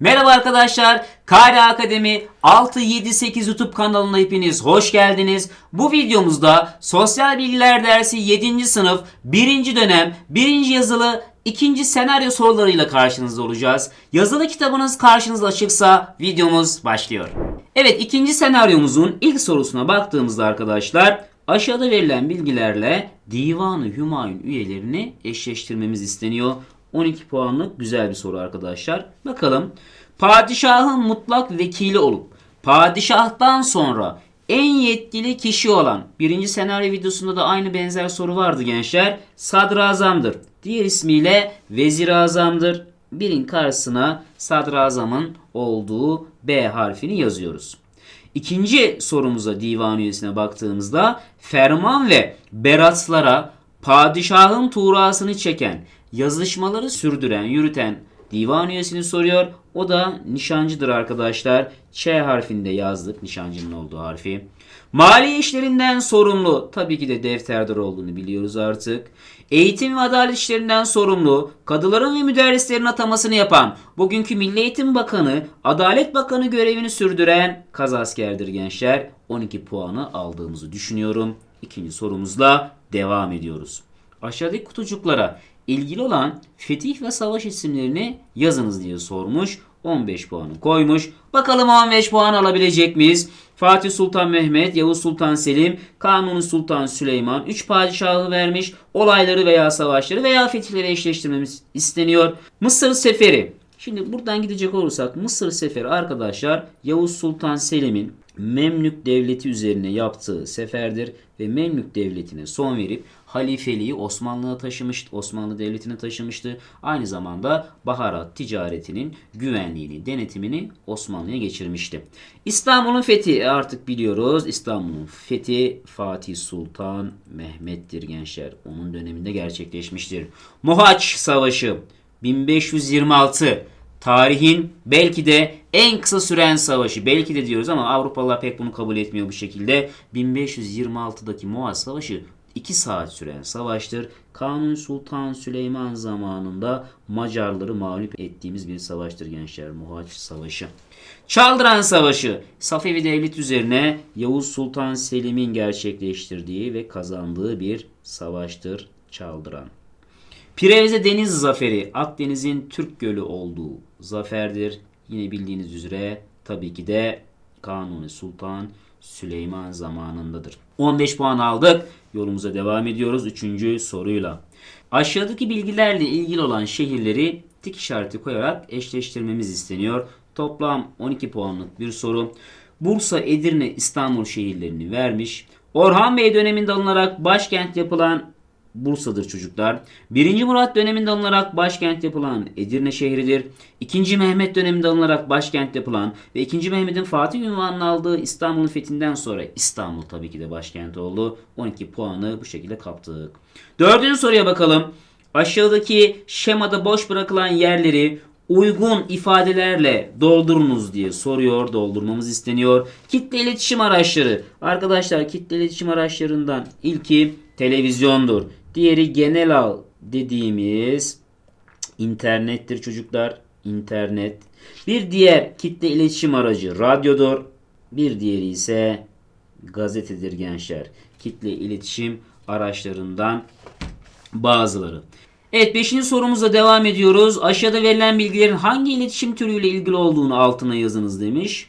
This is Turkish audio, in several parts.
Merhaba arkadaşlar. Kare Akademi 678 YouTube kanalına hepiniz hoş geldiniz. Bu videomuzda Sosyal Bilgiler dersi 7. sınıf 1. dönem 1. yazılı 2. senaryo sorularıyla karşınızda olacağız. Yazılı kitabınız karşınızda açıksa videomuz başlıyor. Evet ikinci senaryomuzun ilk sorusuna baktığımızda arkadaşlar aşağıda verilen bilgilerle Divanı Hümayun üyelerini eşleştirmemiz isteniyor. 12 puanlık güzel bir soru arkadaşlar. Bakalım. Padişahın mutlak vekili olup padişahtan sonra en yetkili kişi olan birinci senaryo videosunda da aynı benzer soru vardı gençler. Sadrazamdır. Diğer ismiyle vezir azamdır. Birin karşısına sadrazamın olduğu B harfini yazıyoruz. İkinci sorumuza divan üyesine baktığımızda ferman ve beratlara padişahın tuğrasını çeken, yazışmaları sürdüren, yürüten divan üyesini soruyor. O da nişancıdır arkadaşlar. Ç harfinde yazdık nişancının olduğu harfi. Mali işlerinden sorumlu tabii ki de defterdar olduğunu biliyoruz artık. Eğitim ve adalet işlerinden sorumlu, kadıların ve müderrislerin atamasını yapan, bugünkü Milli Eğitim Bakanı, Adalet Bakanı görevini sürdüren kazaskerdir gençler. 12 puanı aldığımızı düşünüyorum. İkinci sorumuzla devam ediyoruz. Aşağıdaki kutucuklara ilgili olan fetih ve savaş isimlerini yazınız diye sormuş. 15 puanı koymuş. Bakalım 15 puan alabilecek miyiz? Fatih Sultan Mehmet, Yavuz Sultan Selim, Kanuni Sultan Süleyman 3 padişahı vermiş. Olayları veya savaşları veya fetihleri eşleştirmemiz isteniyor. Mısır Seferi. Şimdi buradan gidecek olursak Mısır Seferi arkadaşlar Yavuz Sultan Selim'in Memlük Devleti üzerine yaptığı seferdir ve Memlük Devleti'ne son verip halifeliği Osmanlı'ya taşımıştı, Osmanlı Devleti'ne taşımıştı. Aynı zamanda baharat ticaretinin güvenliğini, denetimini Osmanlı'ya geçirmişti. İstanbul'un fethi e, artık biliyoruz. İstanbul'un fethi Fatih Sultan Mehmet'tir gençler. Onun döneminde gerçekleşmiştir. Mohaç Savaşı 1526 tarihin belki de en kısa süren savaşı. Belki de diyoruz ama Avrupalılar pek bunu kabul etmiyor bu şekilde. 1526'daki Moğaz Savaşı 2 saat süren savaştır. Kanuni Sultan Süleyman zamanında Macarları mağlup ettiğimiz bir savaştır gençler. Mohaç Savaşı. Çaldıran Savaşı Safevi Devlet üzerine Yavuz Sultan Selim'in gerçekleştirdiği ve kazandığı bir savaştır. Çaldıran. Pirevze Deniz Zaferi Akdeniz'in Türk Gölü olduğu zaferdir. Yine bildiğiniz üzere tabii ki de Kanuni Sultan Süleyman zamanındadır. 15 puan aldık. Yolumuza devam ediyoruz 3. soruyla. Aşağıdaki bilgilerle ilgili olan şehirleri tik işareti koyarak eşleştirmemiz isteniyor. Toplam 12 puanlık bir soru. Bursa, Edirne, İstanbul şehirlerini vermiş. Orhan Bey döneminde alınarak başkent yapılan Bursa'dır çocuklar. 1. Murat döneminde alınarak başkent yapılan Edirne şehridir. 2. Mehmet döneminde alınarak başkent yapılan ve 2. Mehmet'in Fatih ünvanını aldığı İstanbul'un fethinden sonra İstanbul tabii ki de başkent oldu. 12 puanı bu şekilde kaptık. Dördüncü soruya bakalım. Aşağıdaki şemada boş bırakılan yerleri uygun ifadelerle doldurunuz diye soruyor. Doldurmamız isteniyor. Kitle iletişim araçları. Arkadaşlar kitle iletişim araçlarından ilki televizyondur. Diğeri genel al dediğimiz internettir çocuklar. İnternet. Bir diğer kitle iletişim aracı radyodur. Bir diğeri ise gazetedir gençler. Kitle iletişim araçlarından bazıları. Evet 5. sorumuzla devam ediyoruz. Aşağıda verilen bilgilerin hangi iletişim türüyle ilgili olduğunu altına yazınız demiş.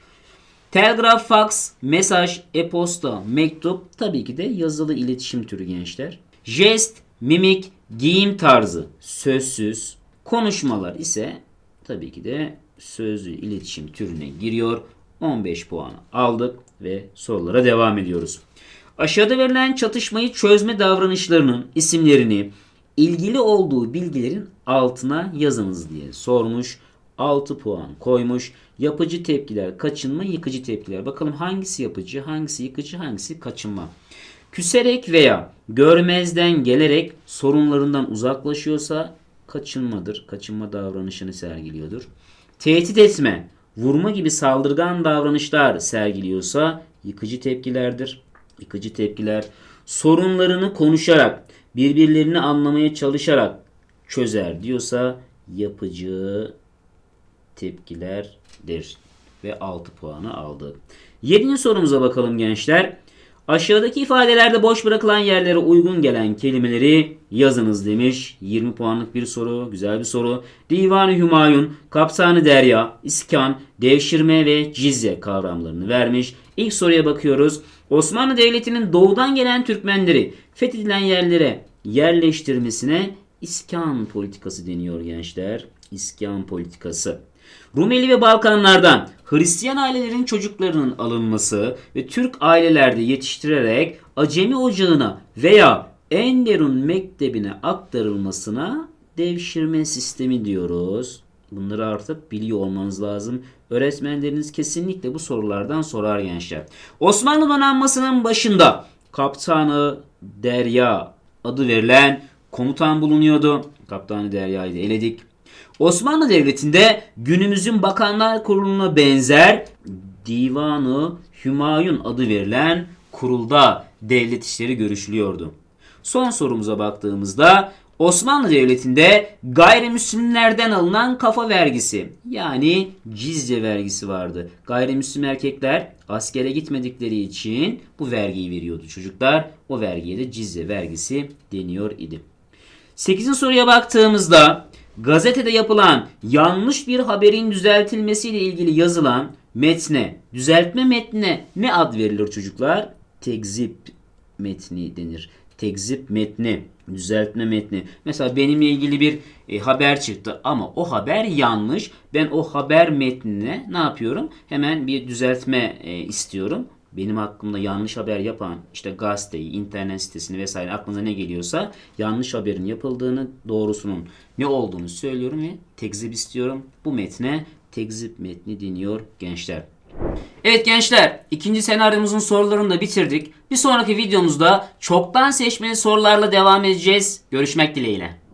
Telgraf, fax, mesaj, e-posta, mektup tabii ki de yazılı iletişim türü gençler. Jest, mimik, giyim tarzı, sözsüz, konuşmalar ise tabii ki de sözlü iletişim türüne giriyor. 15 puan aldık ve sorulara devam ediyoruz. Aşağıda verilen çatışmayı çözme davranışlarının isimlerini ilgili olduğu bilgilerin altına yazınız diye sormuş. 6 puan koymuş. Yapıcı tepkiler, kaçınma, yıkıcı tepkiler. Bakalım hangisi yapıcı, hangisi yıkıcı, hangisi kaçınma. Küserek veya görmezden gelerek sorunlarından uzaklaşıyorsa kaçınmadır. Kaçınma davranışını sergiliyordur. Tehdit etme, vurma gibi saldırgan davranışlar sergiliyorsa yıkıcı tepkilerdir. Yıkıcı tepkiler sorunlarını konuşarak, birbirlerini anlamaya çalışarak çözer diyorsa yapıcı tepkilerdir. Ve 6 puanı aldı. 7. sorumuza bakalım gençler. Aşağıdaki ifadelerde boş bırakılan yerlere uygun gelen kelimeleri yazınız demiş. 20 puanlık bir soru. Güzel bir soru. Divan-ı Hümayun, Kaptanı Derya, İskan, Devşirme ve Cizye kavramlarını vermiş. İlk soruya bakıyoruz. Osmanlı Devleti'nin doğudan gelen Türkmenleri fethedilen yerlere yerleştirmesine İskan politikası deniyor gençler. İskan politikası. Rumeli ve Balkanlardan Hristiyan ailelerin çocuklarının alınması ve Türk ailelerde yetiştirerek Acemi Ocağı'na veya Enderun Mektebi'ne aktarılmasına devşirme sistemi diyoruz. Bunları artık biliyor olmanız lazım. Öğretmenleriniz kesinlikle bu sorulardan sorar gençler. Osmanlı donanmasının başında Kaptanı Derya adı verilen komutan bulunuyordu. Kaptanı Derya'yı da eledik. Osmanlı Devleti'nde günümüzün Bakanlar Kurulu'na benzer Divanı Hümayun adı verilen kurulda devlet işleri görüşülüyordu. Son sorumuza baktığımızda Osmanlı Devleti'nde gayrimüslimlerden alınan kafa vergisi yani cizye vergisi vardı. Gayrimüslim erkekler askere gitmedikleri için bu vergiyi veriyordu çocuklar. O vergiye de cizye vergisi deniyor idi. 8. soruya baktığımızda gazetede yapılan yanlış bir haberin düzeltilmesiyle ilgili yazılan metne, düzeltme metnine ne ad verilir çocuklar? Tekzip metni denir. Tekzip metni, düzeltme metni. Mesela benimle ilgili bir e, haber çıktı ama o haber yanlış. Ben o haber metnine ne yapıyorum? Hemen bir düzeltme e, istiyorum benim hakkımda yanlış haber yapan işte gazeteyi, internet sitesini vesaire aklınıza ne geliyorsa yanlış haberin yapıldığını, doğrusunun ne olduğunu söylüyorum ve tekzip istiyorum. Bu metne tekzip metni deniyor gençler. Evet gençler, ikinci senaryomuzun sorularını da bitirdik. Bir sonraki videomuzda çoktan seçmeli sorularla devam edeceğiz. Görüşmek dileğiyle.